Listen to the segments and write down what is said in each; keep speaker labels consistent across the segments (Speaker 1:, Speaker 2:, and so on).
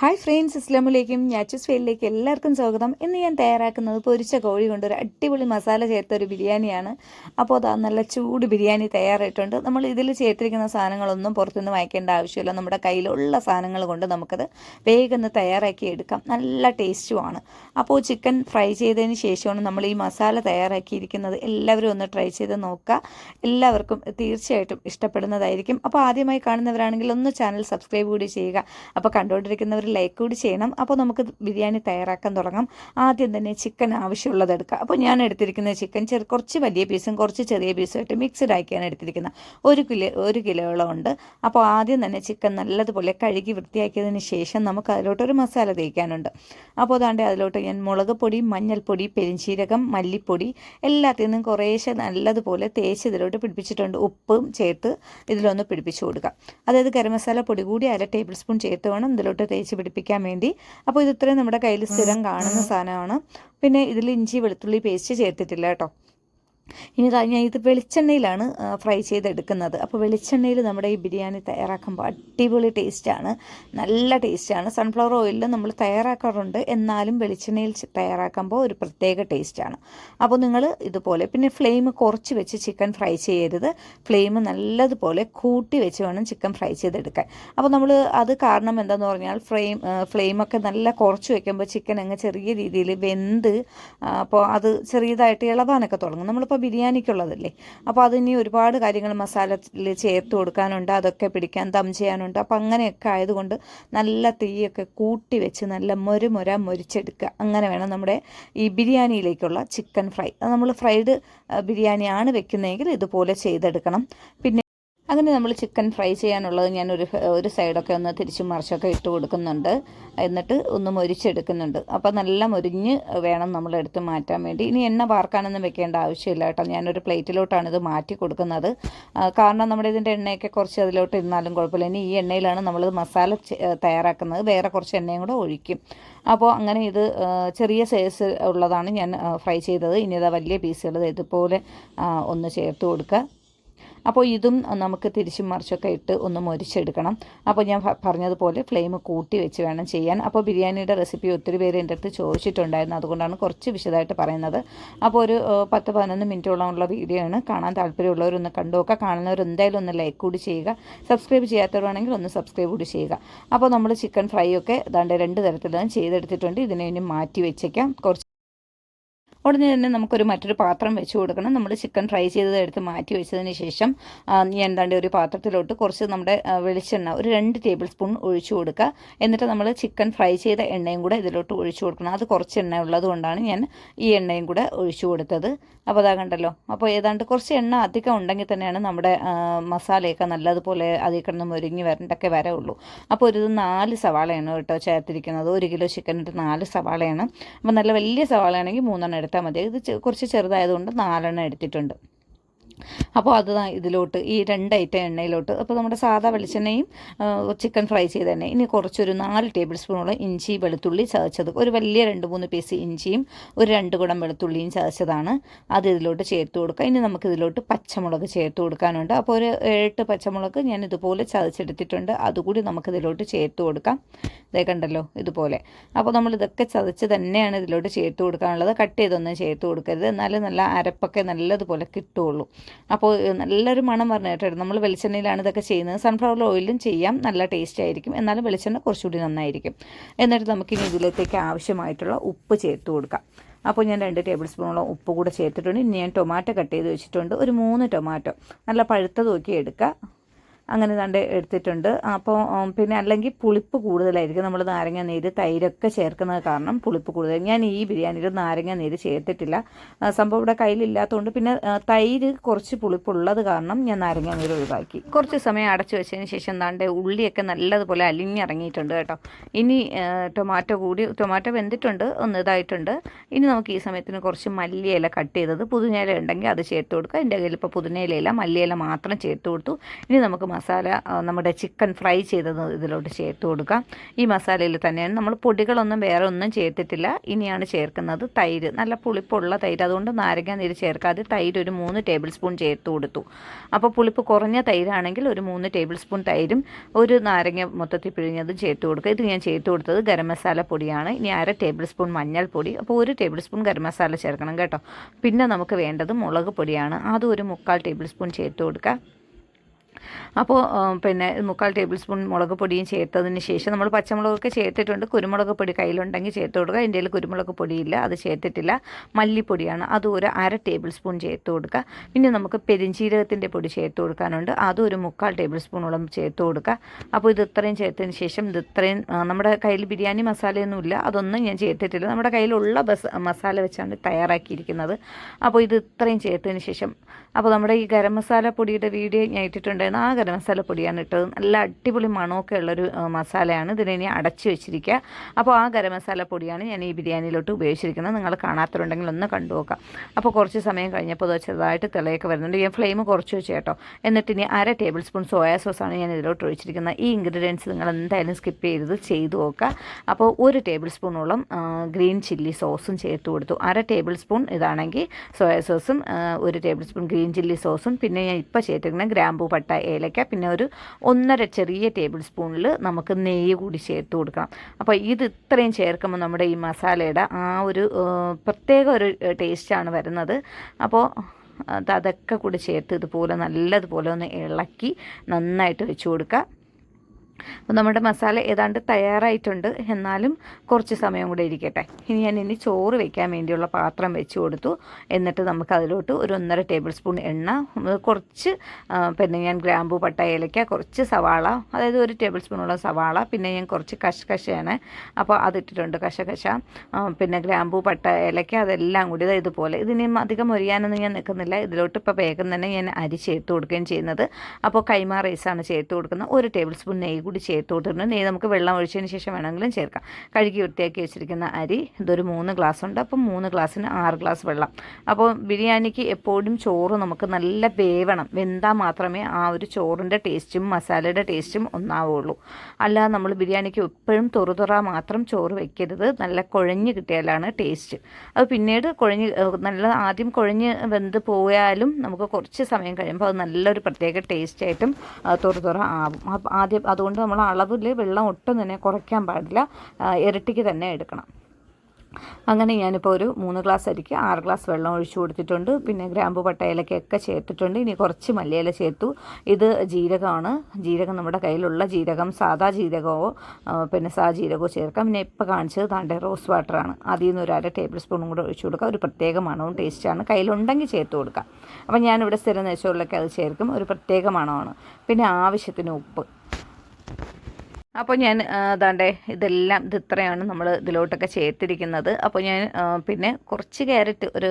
Speaker 1: Hi friends ഇസ്ലാമുലേക്കും ഞാച്ചസ് ഫെയിലേക്ക് എല്ലാവർക്കും സ്വാഗതം. ഇന്ന് ഞാൻ തയ്യാറാക്കുന്നത് പൊരിച്ച കോഴി കൊണ്ട് ഒരു അടിപൊളി മസാല ചേർത്ത ഒരു ബിരിയാണിയാണ്. അപ്പോൾ അതാ നല്ല ചൂട് ബിരിയാണി തയ്യാറായിട്ടുണ്ട്. നമ്മൾ ഇതിൽ ചേർത്തിരിക്കുന്ന സാധനങ്ങളൊന്നും പുറത്തുനിന്ന് വാങ്ങിക്കേണ്ട ആവശ്യമില്ല. നമ്മുടെ കയ്യിലുള്ള സാധനങ്ങൾ കൊണ്ട് നമുക്കത് വേഗം തയ്യാറാക്കി എടുക്കാം. നല്ല ടേസ്റ്റുമാണ് അപ്പോൾ ചിക്കൻ ഫ്രൈ ചെയ്തതിന് ശേഷമാണ് നമ്മൾ ഈ മസാല തയ്യാറാക്കിയിരിക്കുന്നത്. എല്ലാവരും ഒന്ന് ട്രൈ ചെയ്ത് നോക്കുക. എല്ലാവർക്കും തീർച്ചയായിട്ടും ഇഷ്ടപ്പെടുന്നതായിരിക്കും. അപ്പോൾ ആദ്യമായി കാണുന്നവരാണെങ്കിൽ ഒന്ന് ചാനൽ സബ്സ്ക്രൈബ് കൂടി ചെയ്യുക. അപ്പോൾ കണ്ടുകൊണ്ടിരിക്കുന്നവർ ലൈക്ക് കൂടി ചെയ്യണം. അപ്പോൾ നമുക്ക് ബിരിയാണി തയ്യാറാക്കാൻ തുടങ്ങാം. ആദ്യം തന്നെ ചിക്കൻ ആവശ്യമുള്ളത് എടുക്കുക. അപ്പോൾ ഞാൻ എടുത്തിരിക്കുന്ന ചിക്കൻ ചെറു കുറച്ച് വലിയ പീസും കുറച്ച് ചെറിയ പീസും ആയിട്ട് മിക്സ്ഡ് ആക്കിയാണ് എടുത്തിരിക്കുന്നത്. ഒരു കിലോ ഒരു കിലോയോളം ഉണ്ട്. അപ്പോൾ ആദ്യം തന്നെ ചിക്കൻ നല്ലതുപോലെ കഴുകി വൃത്തിയാക്കിയതിന് ശേഷം നമുക്ക് അതിലോട്ട് ഒരു മസാല തേക്കാനുണ്ട്. അപ്പോൾ അതാണ്ട് അതിലോട്ട് ഞാൻ മുളക് പൊടി മഞ്ഞൾപ്പൊടി പെരിഞ്ചീരകം മല്ലിപ്പൊടി എല്ലാത്തിൽ നിന്നും കുറേശ്ശെ നല്ലതുപോലെ തേച്ച് ഇതിലോട്ട് പിടിപ്പിച്ചിട്ടുണ്ട്. ഉപ്പും ചേർത്ത് ഇതിലൊന്ന് പിടിപ്പിച്ചു കൊടുക്കുക. അതായത് ഗരം മസാല പൊടി കൂടി അര ടേബിൾ സ്പൂൺ ചേർത്ത് വേണം ഇതിലോട്ട് തേച്ച് പിടിപ്പിക്കാൻ വേണ്ടി. അപ്പോൾ ഇത് ഇത്രയും നമ്മുടെ കയ്യിൽ സ്ഥിരം കാണുന്ന സാധനമാണ്. പിന്നെ ഇതിൽ ഇഞ്ചി വെളുത്തുള്ളി പേസ്റ്റ് ചേർത്തിട്ടില്ല കേട്ടോ. ഇനി ഞാൻ ഇത് വെളിച്ചെണ്ണയിലാണ് ഫ്രൈ ചെയ്തെടുക്കുന്നത്. അപ്പോൾ വെളിച്ചെണ്ണയിൽ നമ്മുടെ ഈ ബിരിയാണി തയ്യാറാക്കുമ്പോൾ അടിപൊളി ടേസ്റ്റാണ്. നല്ല ടേസ്റ്റാണ്. സൺഫ്ലവർ ഓയിലിൽ നമ്മൾ തയ്യാറാക്കാറുണ്ട്. എന്നാലും വെളിച്ചെണ്ണയിൽ തയ്യാറാക്കുമ്പോൾ ഒരു പ്രത്യേക ടേസ്റ്റാണ്. അപ്പോൾ നിങ്ങൾ ഇതുപോലെ പിന്നെ ഫ്ലെയിം കുറച്ച് വെച്ച് ചിക്കൻ ഫ്രൈ ചെയ്യരുത്. ഫ്ലെയിം നല്ലതുപോലെ കൂട്ടി വെച്ച് വേണം ചിക്കൻ ഫ്രൈ ചെയ്തെടുക്കാൻ. അപ്പോൾ നമ്മൾ അത് കാരണം എന്താണെന്ന് പറഞ്ഞാൽ ഫ്ലെയിം ഫ്ലെയിമൊക്കെ നല്ല കുറച്ച് വെക്കുമ്പോൾ ചിക്കൻ അങ്ങ് ചെറിയ രീതിയിൽ വെന്ത് അപ്പോൾ അത് ചെറിയതായിട്ട് ഇളവാനൊക്കെ തുടങ്ങും. നമ്മളിപ്പോൾ ബിരിയാണിക്കുള്ളതല്ലേ? അപ്പോൾ അതിനി ഒരുപാട് കാര്യങ്ങൾ മസാലയിൽ ചേർത്ത് കൊടുക്കാനുണ്ട് അതൊക്കെ പിടിക്കാൻ ദം ചെയ്യാനുണ്ട്. അപ്പോൾ അങ്ങനെയൊക്കെ ആയതുകൊണ്ട് നല്ല തീയൊക്കെ കൂട്ടി വെച്ച് നല്ല മൊരുമൊര മൊരിച്ചെടുക്കുക അങ്ങനെ വേണം നമ്മുടെ ഈ ബിരിയാണിയിലേക്കുള്ള ചിക്കൻ ഫ്രൈ. നമ്മൾ ഫ്രൈഡ് ബിരിയാണിയാണ് വെക്കുന്നതെങ്കിൽ ഇതുപോലെ ചെയ്തെടുക്കണം. പിന്നെ അങ്ങനെ നമ്മൾ ചിക്കൻ ഫ്രൈ ചെയ്യാനുള്ളത് ഞാൻ ഒരു ഒരു സൈഡൊക്കെ ഒന്ന് തിരിച്ചും മറിച്ചൊക്കെ ഇട്ട് കൊടുക്കുന്നുണ്ട്. എന്നിട്ട് ഒന്ന് മൊരിച്ചെടുക്കുന്നുണ്ട്. അപ്പോൾ നല്ല മൊരിഞ്ഞ് വേണം നമ്മൾ എടുത്ത് മാറ്റാൻ വേണ്ടി. ഇനി എണ്ണ വാർക്കാനൊന്നും വെക്കേണ്ട ആവശ്യമില്ല കേട്ടോ. ഞാനൊരു പ്ലേറ്റിലോട്ടാണ് ഇത് മാറ്റി കൊടുക്കുന്നത്. കാരണം നമ്മുടെ ഇതിന്റെ എണ്ണയൊക്കെ കുറച്ച് അതിലോട്ട് ഇരുന്നാലും കുഴപ്പമില്ല. ഇനി ഈ എണ്ണയിലാണ് നമ്മൾ മസാല തയ്യാറാക്കുന്നത്. വേറെ കുറച്ച് എണ്ണയും കൂടെ ഒഴിക്കും. അപ്പോൾ അങ്ങനെ ഇത് ചെറിയ സൈസ് ഉള്ളതാണ് ഞാൻ ഫ്രൈ ചെയ്തത്. ഇനി ഇതാ വലിയ പീസുകൾ ഇതുപോലെ ഒന്ന് ചേർത്ത് കൊടുക്കുക. അപ്പോൾ ഇതും നമുക്ക് തിരിച്ചും മറിച്ചൊക്കെ ഇട്ട് ഒന്ന് മൊരിച്ചെടുക്കണം. അപ്പോൾ ഞാൻ പറഞ്ഞതുപോലെ ഫ്ലെയിം കൂട്ടി വെച്ച് വേണം ചെയ്യാൻ. അപ്പോൾ ബിരിയാണിയുടെ റെസിപ്പി ഒത്തിരി പേര് എന്റെ അടുത്ത് ചോദിച്ചിട്ടുണ്ടായിരുന്നു. അതുകൊണ്ടാണ് കുറച്ച് വിശദമായിട്ട് പറയുന്നത്. അപ്പോൾ ഒരു പത്ത് പതിനൊന്ന് മിനിറ്റോളം ഉള്ള വീഡിയോ ആണ്. കാണാൻ താല്പര്യമുള്ളവരൊന്ന് കണ്ടു നോക്കുക. കാണുന്നവർ എന്തായാലും ഒന്ന് ലൈക്ക് കൂടി ചെയ്യുക. സബ്സ്ക്രൈബ് ചെയ്യാത്തവരാണെങ്കിൽ ഒന്ന് സബ്സ്ക്രൈബ് കൂടി ചെയ്യുക. അപ്പോൾ നമ്മൾ ചിക്കൻ ഫ്രൈ ഒക്കെ ദാണ്ട് രണ്ട് തരത്തിലും ചെയ്തെടുത്തിട്ടുണ്ട്. ഇതിനെ ഇനി മാറ്റി വെച്ചേക്കാം. കുറച്ച് ഉടനെ തന്നെ നമുക്കൊരു മറ്റൊരു പാത്രം വെച്ച് കൊടുക്കണം. നമ്മൾ ചിക്കൻ ഫ്രൈ ചെയ്തത് എടുത്ത് മാറ്റി വെച്ചതിന് ശേഷം എന്താണ്ട് ഒരു പാത്രത്തിലോട്ട് കുറച്ച് നമ്മുടെ വെളിച്ചെണ്ണ ഒരു രണ്ട് ടേബിൾ സ്പൂൺ ഒഴിച്ചു കൊടുക്കുക എന്നിട്ട് നമ്മൾ ചിക്കൻ ഫ്രൈ ചെയ്ത എണ്ണയും കൂടെ ഇതിലോട്ട് ഒഴിച്ചു കൊടുക്കണം. അത് കുറച്ച് എണ്ണ ഉള്ളത് കൊണ്ടാണ് ഞാൻ ഈ എണ്ണയും കൂടെ ഒഴിച്ചു കൊടുത്തത്. അപ്പോൾ അതാ കണ്ടല്ലോ. അപ്പോൾ ഏതാണ്ട് കുറച്ച് എണ്ണ അധികം ഉണ്ടെങ്കിൽ തന്നെയാണ് നമ്മുടെ മസാലയൊക്കെ നല്ലതുപോലെ അതിൽ കിടന്ന് മുരുങ്ങി വരണ്ടൊക്കെ വരവുള്ളൂ. അപ്പോൾ ഒരു നാല് സവാളയാണ് കേട്ടോ ചേർത്തിരിക്കുന്നത്. ഒരു കിലോ ചിക്കനിട്ട് നാല് സവാളയാണ്. അപ്പോൾ നല്ല വലിയ സവാളയാണെങ്കിൽ മൂന്നെണ്ണം എടുത്താൽ മതി. ഇത് കുറച്ച് ചെറുതായതുകൊണ്ട് നാലെണ്ണം എടുത്തിട്ടുണ്ട്. അപ്പോൾ അത് ഇതിലോട്ട് ഈ രണ്ട് ഐറ്റം എണ്ണയിലോട്ട്. അപ്പോൾ നമ്മുടെ സാധാ വെളിച്ചെണ്ണയും ചിക്കൻ ഫ്രൈ ചെയ്ത എണ്ണ ഇനി കുറച്ചൊരു നാല് ടേബിൾ സ്പൂണോളം ഇഞ്ചി വെളുത്തുള്ളി ചതച്ചത്. ഒരു വലിയ രണ്ട് മൂന്ന് പീസ് ഇഞ്ചിയും ഒരു രണ്ട് കുടം വെളുത്തുള്ളിയും ചതച്ചതാണ്. അത് ഇതിലോട്ട് ചേർത്ത് കൊടുക്കുക. ഇനി നമുക്ക് ഇതിലോട്ട് പച്ചമുളക് ചേർത്ത് കൊടുക്കാനുണ്ട്. അപ്പോൾ ഒരു എട്ട് പച്ചമുളക് ഞാൻ ഇതുപോലെ ചതച്ചെടുത്തിട്ടുണ്ട്. അതുകൂടി നമുക്ക് ഇതിലോട്ട് ചേർത്ത് കൊടുക്കാം. ഇതേ കണ്ടല്ലോ ഇതുപോലെ. അപ്പോൾ നമ്മൾ ഇതൊക്കെ ചതച്ച് തന്നെയാണ് ഇതിലോട്ട് ചേർത്ത് കൊടുക്കാനുള്ളത്. കട്ട് ചെയ്തൊന്നും ചേർത്ത് കൊടുക്കരുത്. എന്നാലും നല്ല അരപ്പൊക്കെ നല്ലതുപോലെ കിട്ടുള്ളൂ അപ്പോൾ നല്ലൊരു മണം പറഞ്ഞു കേട്ടോ നമ്മൾ വെളിച്ചെണ്ണയിലാണ് ഇതൊക്കെ ചെയ്യുന്നത്. സൺഫ്ലവർ ഓയിലും ചെയ്യാം. നല്ല ടേസ്റ്റ് ആയിരിക്കും. എന്നാലും വെളിച്ചെണ്ണ കുറച്ചുകൂടി നന്നായിരിക്കും. എന്നിട്ട് നമുക്കിനി ഇതിലേക്ക് ആവശ്യമായിട്ടുള്ള ഉപ്പ് ചേർത്ത് കൊടുക്കാം. അപ്പോൾ ഞാൻ രണ്ട് ടേബിൾ സ്പൂണോളം ഉപ്പ് കൂടെ ചേർത്തിട്ടുണ്ട്. ഇനി ഞാൻ ടൊമാറ്റോ കട്ട് ചെയ്ത് വെച്ചിട്ടുണ്ട്. ഒരു മൂന്ന് ടൊമാറ്റോ നല്ല പഴുത്തത് നോക്കി എടുക്കുക. അങ്ങനെ ദാണ്ട് എടുത്തിട്ടുണ്ട്. അപ്പോൾ പിന്നെ അല്ലെങ്കിൽ പുളിപ്പ് കൂടുതലായിരിക്കും. നമ്മൾ നാരങ്ങ നീര് തൈരൊക്കെ ചേർക്കുന്നത് കാരണം പുളിപ്പ് കൂടുതൽ ഞാൻ ഈ ബിരിയാണിയിൽ നാരങ്ങ നീര് ചേർത്തിട്ടില്ല. സംഭവം ഇവിടെ കയ്യിലില്ലാത്തതുകൊണ്ട് പിന്നെ തൈര് കുറച്ച് പുളിപ്പുള്ളത് കാരണം ഞാൻ നാരങ്ങ നീര് ഒഴിവാക്കി. കുറച്ച് സമയം അടച്ചു വെച്ചതിന് ശേഷം ദാണ്ട് ഉള്ളിയൊക്കെ നല്ലതുപോലെ അലിഞ്ഞിറങ്ങിയിട്ടുണ്ട് കേട്ടോ. ഇനി ടൊമാറ്റോ കൂടി ടൊമാറ്റോ വെന്തിട്ടുണ്ട് ഒന്ന് ഇതായിട്ടുണ്ട്. ഇനി നമുക്ക് ഈ സമയത്തിന് കുറച്ച് മല്ലിയില കട്ട് ചെയ്തത്. പുതിനയില ഉണ്ടെങ്കിൽ അത് ചേർത്ത് കൊടുക്കുക. എന്റെ കയ്യിൽ ഇപ്പോൾ പുതിനയിലയില മല്ലിയില മാത്രം ചേർത്ത് കൊടുത്തു. ഇനി നമുക്ക് മസാല നമ്മുടെ ചിക്കൻ ഫ്രൈ ചെയ്തത് ഇതിലോട്ട് ചേർത്ത് കൊടുക്കാം. ഈ മസാലയിൽ തന്നെയാണ് നമ്മൾ പൊടികളൊന്നും വേറെ ഒന്നും ചേർത്തിട്ടില്ല. ഇനിയാണ് ചേർക്കുന്നത് തൈര്. നല്ല പുളിപ്പുള്ള തൈര്. അതുകൊണ്ട് നാരങ്ങ നീര് ചേർക്കാതെ തൈര് ഒരു മൂന്ന് ടേബിൾ സ്പൂൺ ചേർത്ത് കൊടുത്തു. അപ്പോൾ പുളിപ്പ് കുറഞ്ഞ തൈരാണെങ്കിൽ ഒരു മൂന്ന് ടേബിൾ സ്പൂൺ തൈരും ഒരു നാരങ്ങ മൊത്തത്തിൽ പിഴിഞ്ഞതും ചേർത്ത് കൊടുക്കുക. ഇത് ഞാൻ ചേർത്ത് കൊടുത്തത് ഗരം മസാല പൊടിയാണ്. ഇനി അര ടേബിൾ സ്പൂൺ മഞ്ഞൾപ്പൊടി. അപ്പോൾ ഒരു ടേബിൾ സ്പൂൺ ഗരം മസാല ചേർക്കണം കേട്ടോ. പിന്നെ നമുക്ക് വേണ്ടത് മുളക് പൊടിയാണ്. അതും ഒരു മുക്കാൽ ടേബിൾ സ്പൂൺ ചേർത്ത് കൊടുക്കുക. അപ്പോൾ പിന്നെ മുക്കാൽ ടേബിൾ സ്പൂൺ മുളക് പൊടിയും ചേർത്തതിന് ശേഷം നമ്മൾ പച്ചമുളകൊക്കെ ചേർത്തിട്ടുണ്ട്. കുരുമുളക് പൊടി കയ്യിലുണ്ടെങ്കിൽ ചേർത്ത് കൊടുക്കുക. എന്റെ കയ്യിൽ കുരുമുളക് പൊടിയില്ല അത് ചേർത്തിട്ടില്ല. മല്ലിപ്പൊടിയാണ് അത് ഒരു അര ടേബിൾ സ്പൂൺ ചേർത്ത് കൊടുക്കുക. പിന്നെ നമുക്ക് പെരിഞ്ചീരകത്തിന്റെ പൊടി ചേർത്ത് കൊടുക്കാനുണ്ട്. അതും ഒരു മുക്കാൽ ടേബിൾ സ്പൂണോളം ചേർത്ത് കൊടുക്കുക. അപ്പോൾ ഇത് ഇത്രയും ചേർത്തതിന് ശേഷം ഇത് ഇത്രയും നമ്മുടെ കയ്യിൽ ബിരിയാണി മസാലയൊന്നുമില്ല അതൊന്നും ഞാൻ ചേർത്തിട്ടില്ല. നമ്മുടെ കയ്യിലുള്ള ബസ് മസാല വെച്ചാണ് തയ്യാറാക്കിയിരിക്കുന്നത്. അപ്പോൾ ഇത് ഇത്രയും ചേർത്തതിന് ശേഷം അപ്പോൾ നമ്മുടെ ഈ ഗരം മസാല പൊടിയുടെ വീഡിയോ ഞാൻ ഇട്ടിട്ടുണ്ടായിരുന്നു ആ ഗരം മസാല പൊടിയാണ് ഇട്ടത്. നല്ല അടിപൊളി മണമൊക്കെ ഉള്ളൊരു മസാലയാണ്. ഇതിനെ ഇനി അടച്ചു വെച്ചിരിക്കുക. അപ്പോൾ ആ ഗരം മസാല പൊടിയാണ് ഞാൻ ഈ ബിരിയാണിയിലോട്ട് ഉപയോഗിച്ചിരിക്കുന്നത്. നിങ്ങൾ കാണാത്തവരുണ്ടെങ്കിൽ ഒന്ന് കണ്ടു നോക്കാം. അപ്പോൾ കുറച്ച് സമയം കഴിഞ്ഞപ്പോൾ അത് ചെറുതായിട്ട് തിളയൊക്കെ വരുന്നുണ്ട്. ഞാൻ ഫ്ലെയിം കുറച്ച് വെച്ച് കേട്ടോ. എന്നിട്ട് ഇനി അര ടേബിൾ സ്പൂൺ സോയാ സോസാണ് ഞാൻ ഇതിലോട്ട് ഒഴിച്ചിരിക്കുന്നത്. ഈ ഇൻഗ്രീഡിയൻസ് നിങ്ങൾ എന്തായാലും സ്കിപ്പ് ചെയ്തത് ചെയ്തു നോക്കുക. അപ്പോൾ ഒരു ടേബിൾ സ്പൂണോളം ഗ്രീൻ ചില്ലി സോസും ചേർത്ത് കൊടുത്തു. അര ടേബിൾ സ്പൂൺ ഇതാണെങ്കിൽ സോയാ സോസും ഒരു ടേബിൾ സ്പൂൺ ഗ്രീൻ ചില്ലി സോസും. പിന്നെ ഞാൻ ഇപ്പോൾ ചേർത്തിരിക്കുന്ന ഗ്രാമ്പൂ പട്ട ഏലക്ക പിന്നെ ഒരു ഒന്നര ചെറിയ ടേബിൾ സ്പൂണിൽ നമുക്ക് നെയ്യ് കൂടി ചേർത്ത് കൊടുക്കണം. അപ്പോൾ ഇത് ഇത്രയും ചേർക്കുമ്പോൾ നമ്മുടെ ഈ മസാലയുടെ ആ ഒരു പ്രത്യേക ഒരു ടേസ്റ്റാണ് വരുന്നത്. അപ്പോൾ അത് അതൊക്കെ കൂടി ചേർത്ത് ഇതുപോലെ നല്ലതുപോലെ ഒന്ന് ഇളക്കി നന്നായിട്ട് വെച്ച് കൊടുക്കുക. അപ്പോൾ നമ്മുടെ മസാല ഏതാണ്ട് തയ്യാറായിട്ടുണ്ട്. എന്നാലും കുറച്ച് സമയം കൂടെ ഇരിക്കട്ടെ. ഇനി ഞാൻ ഇനി ചോറ് വയ്ക്കാൻ വേണ്ടിയുള്ള പാത്രം വെച്ച് കൊടുത്തു. എന്നിട്ട് നമുക്ക് അതിലോട്ട് ഒരു ഒന്നര ടേബിൾ സ്പൂൺ എണ്ണ കുറച്ച് പിന്നെ ഞാൻ ഗ്രാമ്പു പട്ട ഏലക്ക കുറച്ച് സവാള അതായത് ഒരു ടേബിൾ സ്പൂണുള്ള സവാള പിന്നെ ഞാൻ കുറച്ച് കശകശയാണ്. അപ്പോൾ അതിട്ടിട്ടുണ്ട് ആ, പിന്നെ ഗ്രാമ്പു പട്ട ഏലക്ക അതെല്ലാം കൂടി ഇതുപോലെ. ഇതിന് അധികം ഒരിയാനൊന്നും ഞാൻ നിൽക്കുന്നില്ല. ഇതിലോട്ട് ഇപ്പോൾ വേഗം തന്നെ ഞാൻ അരി ചേർത്ത് കൊടുക്കുകയും ചെയ്യുന്നത്. അപ്പോൾ കൈമാ റൈസാണ് ചേർത്ത് കൊടുക്കുന്നത്. ഒരു ടേബിൾ സ്പൂൺ നെയ്യ് കൂടി ചേർത്ത് കൊടുത്തിട്ടുണ്ട് നെയ്യ് നമുക്ക് വെള്ളം ഒഴിച്ചതിന് ശേഷം വേണമെങ്കിലും ചേർക്കാം. കഴുകി വൃത്തിയാക്കി വെച്ചിരിക്കുന്ന അരി ഇതൊരു മൂന്ന് ഗ്ലാസ് ഉണ്ട്. അപ്പം മൂന്ന് ഗ്ലാസ്സിന് ആറ് ഗ്ലാസ് വെള്ളം. അപ്പോൾ ബിരിയാണിക്ക് എപ്പോഴും ചോറ് നമുക്ക് നല്ല വേവണം. വെന്താൽ മാത്രമേ ആ ഒരു ചോറിന്റെ ടേസ്റ്റും മസാലയുടെ ടേസ്റ്റും ഒന്നാവുള്ളൂ. അല്ലാതെ നമ്മൾ ബിരിയാണിക്ക് എപ്പോഴും തുറതുറ മാത്രം ചോറ് വെക്കരുത്. നല്ല കുഴഞ്ഞ് കിട്ടിയാലാണ് ടേസ്റ്റ് അത് പിന്നീട് കുഴഞ്ഞ് നല്ല ആദ്യം കുഴഞ്ഞ് വെന്ത് പോയാലും നമുക്ക് കുറച്ച് സമയം കഴിയുമ്പോൾ അത് നല്ലൊരു പ്രത്യേക ടേസ്റ്റ് ആയിട്ടും ആ, തുറതുറ ആവും. ആദ്യം അതുകൊണ്ട് നമ്മൾ അളവിൽ വെള്ളം ഒട്ടും തന്നെ കുറയ്ക്കാൻ പാടില്ല. ഇരട്ടിക്ക് തന്നെ എടുക്കണം. അങ്ങനെ ഞാനിപ്പോൾ ഒരു മൂന്ന് ഗ്ലാസ് അരിക്ക് ആറ് ഗ്ലാസ് വെള്ളം ഒഴിച്ചു കൊടുത്തിട്ടുണ്ട്. പിന്നെ ഗ്രാമ്പു പട്ടയിലൊക്കെ ചേർത്തിട്ടുണ്ട്. ഇനി കുറച്ച് മല്ലിയില ചേർത്തു. ഇത് ജീരകമാണ്. ജീരകം നമ്മുടെ കയ്യിലുള്ള ജീരകം സാദാ ജീരകമോ പിന്നെ സാ ജീരകമോ ചേർക്കാം. പിന്നെ ഇപ്പോൾ കാണിച്ചത് താണ്ടെ റോസ് വാട്ടറാണ്. അതിൽ നിന്ന് ഒരു അര ടേബിൾ സ്പൂണും കൂടെ ഒഴിച്ചു കൊടുക്കുക ഒരു പ്രത്യേക മണവും ടേസ്റ്റാണ്. കയ്യിലുണ്ടെങ്കിൽ ചേർത്ത് കൊടുക്കാം. അപ്പം ഞാനിവിടെ സ്ഥിരം നെച്ചോറിലൊക്കെ അത് ചേർക്കും. ഒരു പ്രത്യേക മണമാണ്. പിന്നെ ആവശ്യത്തിന് ഉപ്പ്. അപ്പോൾ ഞാൻ അതാണ്ടേ ഇതെല്ലാം ഇത് ഇത്രയാണ് നമ്മൾ ഇതിലോട്ടൊക്കെ ചേർത്തിരിക്കുന്നത്. അപ്പോൾ ഞാൻ പിന്നെ കുറച്ച് ക്യാരറ്റ് ഒരു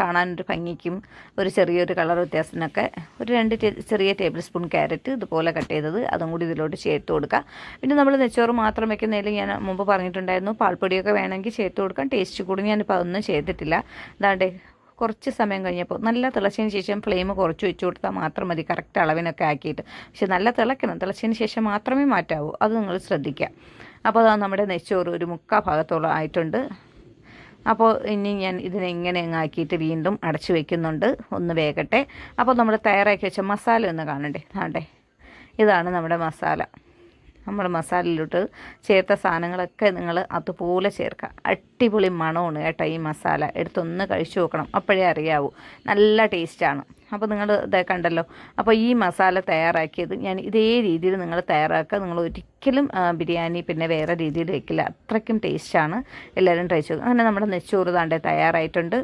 Speaker 1: കാണാനൊരു ഭംഗിക്കും ഒരു ചെറിയൊരു കളർ വ്യത്യാസത്തിനൊക്കെ ഒരു രണ്ട് ചെറിയ ടേബിൾ സ്പൂൺ ക്യാരറ്റ് ഇതുപോലെ കട്ട് ചെയ്തത് അതും കൂടി ഇതിലോട്ട് ചേർത്ത് കൊടുക്കുക പിന്നെ നമ്മൾ നെച്ചോറ് മാത്രം വെക്കുന്നതിൽ ഞാൻ മുമ്പ് പറഞ്ഞിട്ടുണ്ടായിരുന്നു പാൽപ്പൊടിയൊക്കെ വേണമെങ്കിൽ ചേർത്ത് കൊടുക്കാം ടേസ്റ്റ് കൂടി ഞാനിപ്പോൾ അതൊന്നും ചെയ്തിട്ടില്ല. ദാണ്ടെ കുറച്ച് സമയം കഴിഞ്ഞപ്പോൾ നല്ല തിളച്ചതിന് ശേഷം ഫ്ലെയിം കുറച്ച് വെച്ച് കൊടുത്താൽ മാത്രം മതി. കറക്റ്റ് അളവിനൊക്കെ ആക്കിയിട്ട്. പക്ഷെ നല്ല തിളയ്ക്കണം തിളച്ചതിന് ശേഷം മാത്രമേ മാറ്റാവൂ. അത് നിങ്ങൾ ശ്രദ്ധിക്കുക. അപ്പോൾ അതാ നമ്മുടെ നെച്ചോറ് ഒരു മുക്കാ ഭാഗത്തോളം ആയിട്ടുണ്ട്. അപ്പോൾ ഇനി ഞാൻ ഇതിനെ ഇങ്ങനെ അങ്ങ് ആക്കിയിട്ട് വീണ്ടും അടച്ചു വെക്കുന്നുണ്ട്. ഒന്ന് വേകട്ടെ. അപ്പോൾ നമ്മൾ തയ്യാറാക്കി വെച്ച മസാല ഒന്ന് കാണണ്ടേ? ആണ്ടേ ഇതാണ് നമ്മുടെ മസാല. നമ്മൾ മസാലയിലോട്ട് ചേർത്ത സാധനങ്ങളൊക്കെ നിങ്ങൾ അതുപോലെ ചേർക്കുക അടിപൊളി മണമാണ് കേട്ടോ ഈ മസാല. എടുത്തൊന്ന് കഴിച്ചു നോക്കണം. അപ്പോഴേ അറിയാവൂ. നല്ല ടേസ്റ്റാണ്. അപ്പോൾ നിങ്ങൾ ഇതേ കണ്ടല്ലോ. അപ്പോൾ ഈ മസാല തയ്യാറാക്കിയത് ഞാൻ ഇതേ രീതിയിൽ നിങ്ങൾ തയ്യാറാക്കുക. നിങ്ങൾ ഒരിക്കലും ബിരിയാണി പിന്നെ വേറെ രീതിയിൽ വെക്കില്ല. അത്രയ്ക്കും ടേസ്റ്റാണ്. എല്ലാവരും ട്രൈ ചെയ്തു. അങ്ങനെ നമ്മുടെ നെച്ചോറ് താണ്ടേ തയ്യാറായിട്ടുണ്ട്.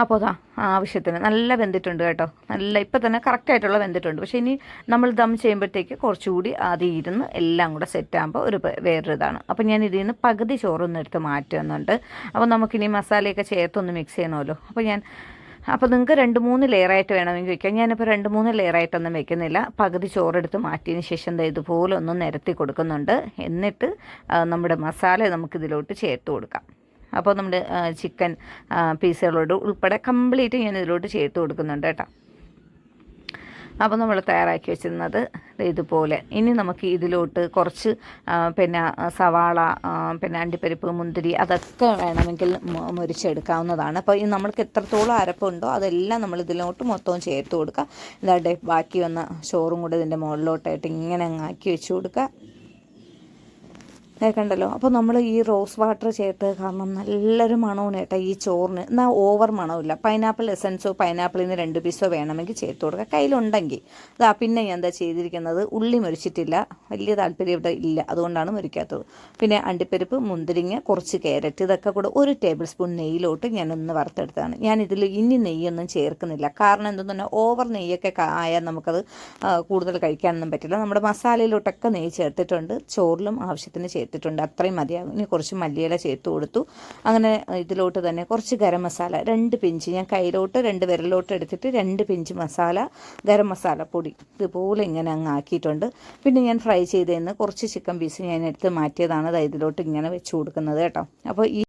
Speaker 1: അപ്പോൾ അതാ ആവശ്യത്തിന്. നല്ല വെന്തിട്ടുണ്ട് കേട്ടോ. നല്ല ഇപ്പം തന്നെ കറക്റ്റായിട്ടുള്ള വെന്തിട്ടുണ്ട്. പക്ഷേ ഇനി നമ്മൾ ദം ചെയ്യുമ്പോഴത്തേക്ക് കുറച്ചുകൂടി അത് ഇരുന്ന് എല്ലാം കൂടെ സെറ്റാകുമ്പോൾ ഒരു പ- വേറൊരു ഇതാണ്. അപ്പോൾ ഞാൻ ഇതിൽ നിന്ന് പകുതി ചോറൊന്നും എടുത്ത് മാറ്റുന്നുണ്ട്. അപ്പോൾ നമുക്കിനി മസാലയൊക്കെ ചേർത്തൊന്ന് മിക്സ് ചെയ്യണമല്ലോ അപ്പോൾ ഞാൻ അപ്പോൾ നിങ്ങൾക്ക് രണ്ട് മൂന്ന് ലെയറായിട്ട് വേണമെങ്കിൽ വയ്ക്കാം ഞാനിപ്പോൾ രണ്ട് മൂന്ന് ലെയറായിട്ടൊന്നും വെക്കുന്നില്ല. പകുതി ചോറെടുത്ത് മാറ്റിയതിന് ശേഷം ഇതുപോലെ ഒന്ന് നിരത്തി കൊടുക്കുന്നുണ്ട്. എന്നിട്ട് നമ്മുടെ മസാല നമുക്കിതിലോട്ട് ചേർത്ത് കൊടുക്കാം. അപ്പോൾ നമ്മൾ ചിക്കൻ പീസുകളോട് ഉൾപ്പെടെ കംപ്ലീറ്റ് ഞാൻ ഇതിലോട്ട് ചേർത്ത് കൊടുക്കുന്നുണ്ട് കേട്ടോ. അപ്പോൾ നമ്മൾ തയ്യാറാക്കി വെച്ചിരുന്നത് ഇതുപോലെ. ഇനി നമുക്ക് ഇതിലോട്ട് കുറച്ച് പിന്നെ സവാള പിന്നെ അണ്ടിപ്പരിപ്പ് മുന്തിരി അതൊക്കെ വേണമെങ്കിൽ മുരിച്ചെടുക്കാവുന്നതാണ്. അപ്പോൾ ഈ നമ്മൾക്ക് എത്രത്തോളം അരപ്പുണ്ടോ അതെല്ലാം നമ്മൾ ഇതിലോട്ട് മൊത്തവും ചേർത്ത് കൊടുക്കുക. ഇതാട്ടെ ബാക്കി വന്ന ചോറും കൂടെ ഇതിന്റെ മുകളിലോട്ടായിട്ട് ഇങ്ങനെ അങ്ങ് ആക്കി വെച്ച് കൊടുക്കുക. കണ്ടല്ലോ അപ്പോൾ നമ്മൾ ഈ റോസ് വാട്ടർ ചേർത്ത് കാരണം നല്ലൊരു മണമാണ് കേട്ടോ ഈ ചോറിന്. എന്നാൽ ഓവർ മണമില്ല പൈനാപ്പിൾ എസൻസോ പൈനാപ്പിളിന് രണ്ട് പീസോ വേണമെങ്കിൽ ചേർത്ത് കൊടുക്കുക കയ്യിലുണ്ടെങ്കിൽ. അതാ പിന്നെ ഞാൻ എന്താ ചെയ്തിരിക്കുന്നത്? ഉള്ളി മുരിച്ചിട്ടില്ല. വലിയ താല്പര്യം ഇവിടെ ഇല്ല. അതുകൊണ്ടാണ് മുരിക്കാത്തത്. പിന്നെ അണ്ടിപ്പരിപ്പ് മുന്തിരിങ്ങ കുറച്ച് ക്യാരറ്റ് ഇതൊക്കെ കൂടെ ഒരു ടേബിൾ സ്പൂൺ നെയ്യിലോട്ട് ഞാനൊന്ന് വറുത്തെടുത്താണ്. ഞാൻ ഇതിൽ ഇനി നെയ്യൊന്നും ചേർക്കുന്നില്ല. കാരണം എന്തെന്ന് പറഞ്ഞാൽ ഓവർ നെയ്യൊക്കെ ആയാൽ നമുക്കത് കൂടുതൽ കഴിക്കാനൊന്നും പറ്റില്ല. നമ്മുടെ മസാലയിലോട്ടൊക്കെ നെയ്യ് ചേർത്തിട്ടുണ്ട്. ചോറിലും ആവശ്യത്തിന് ചേർത്തിട്ടുണ്ട് അത്രയും മതിയാകും ഇനി കുറച്ച് മല്ലിയില ചേർത്ത് കൊടുത്തു. അങ്ങനെ ഇതിലോട്ട് തന്നെ കുറച്ച് ഗരം മസാല രണ്ട് പിഞ്ച്. ഞാൻ കയ്യിലോട്ട് രണ്ട് വിരലോട്ട് എടുത്തിട്ട് രണ്ട് പിഞ്ച് മസാല ഗരം മസാല പൊടി. ഇതുപോലെ ഇങ്ങനെ അങ്ങ് ആക്കിയിട്ടുണ്ട്. പിന്നെ ഞാൻ ഫ്രൈ ചെയ്തതിന് കുറച്ച് ചിക്കൻ പീസ് ഞാൻ എടുത്ത് മാറ്റിയതാണ് ഇതിലോട്ട് ഇങ്ങനെ വെച്ച് കൊടുക്കുന്നത് കേട്ടോ. അപ്പോൾ ഈ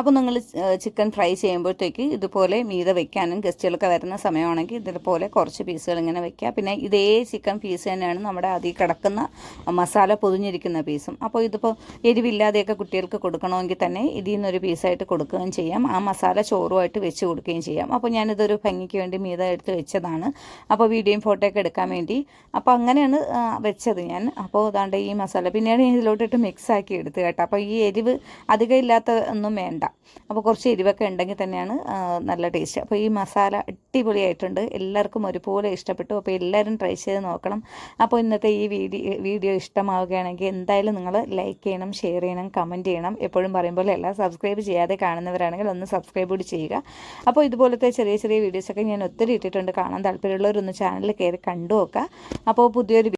Speaker 1: അപ്പോൾ നിങ്ങൾ ചിക്കൻ ഫ്രൈ ചെയ്യുമ്പോഴത്തേക്ക് ഇതുപോലെ മീത വെക്കാനും ഗസ്റ്റുകളൊക്കെ വരുന്ന സമയമാണെങ്കിൽ ഇതുപോലെ കുറച്ച് പീസുകൾ ഇങ്ങനെ വെക്കുക. പിന്നെ ഇതേ ചിക്കൻ പീസ് തന്നെയാണ് നമ്മുടെ അതിൽ കിടക്കുന്ന മസാല പൊതിഞ്ഞിരിക്കുന്ന പീസും അപ്പോൾ ഇതിപ്പോൾ എരിവില്ലാതെയൊക്കെ കുട്ടികൾക്ക് കൊടുക്കണമെങ്കിൽ തന്നെ ഇതിൽ നിന്നൊരു പീസായിട്ട് കൊടുക്കുകയും ചെയ്യാം. ആ മസാല ചോറുമായിട്ട് വെച്ച് കൊടുക്കുകയും ചെയ്യാം. അപ്പോൾ ഞാനിതൊരു ഭംഗിക്ക് വേണ്ടി മീത എടുത്ത് വെച്ചതാണ്. അപ്പോൾ വീഡിയോയും ഫോട്ടോയൊക്കെ എടുക്കാൻ വേണ്ടി. അപ്പോൾ അങ്ങനെയാണ് വെച്ചത് ഞാൻ. അപ്പോൾ അതാണ്ട് ഈ മസാല. പിന്നീട് ഞാൻ ഇതിലോട്ടിട്ട് മിക്സ് ആക്കി എടുത്ത് കേട്ടോ. അപ്പോൾ ഈ എരിവ് അധികം ഇല്ലാത്ത ഒന്നും വേണ്ട. അപ്പോൾ കുറച്ച് എരിവൊക്കെ ഉണ്ടെങ്കിൽ തന്നെയാണ് നല്ല ടേസ്റ്റ് അപ്പോൾ ഈ മസാല അടിപൊളിയായിട്ടുണ്ട്. എല്ലാവർക്കും ഒരുപോലെ ഇഷ്ടപ്പെട്ടു. അപ്പോൾ എല്ലാവരും ട്രൈ ചെയ്ത് നോക്കണം. അപ്പോൾ ഇന്നത്തെ ഈ വീഡിയോ വീഡിയോ ഇഷ്ടമാവുകയാണെങ്കിൽ എന്തായാലും നിങ്ങൾ ലൈക്ക് ചെയ്യണം ഷെയർ ചെയ്യണം കമന്റ് ചെയ്യണം. എപ്പോഴും പറയുമ്പോൾ എല്ലാം സബ്സ്ക്രൈബ് ചെയ്യാതെ കാണുന്നവരാണെങ്കിൽ ഒന്ന് സബ്സ്ക്രൈബ് കൂടി ചെയ്യുക. അപ്പോൾ ഇതുപോലത്തെ ചെറിയ ചെറിയ വീഡിയോസൊക്കെ ഞാൻ ഒത്തിരി ഇട്ടിട്ടുണ്ട്. കാണാൻ താല്പര്യമുള്ളവരൊന്ന് ചാനലിൽ കയറി കണ്ടു നോക്കുക. അപ്പോൾ പുതിയൊരു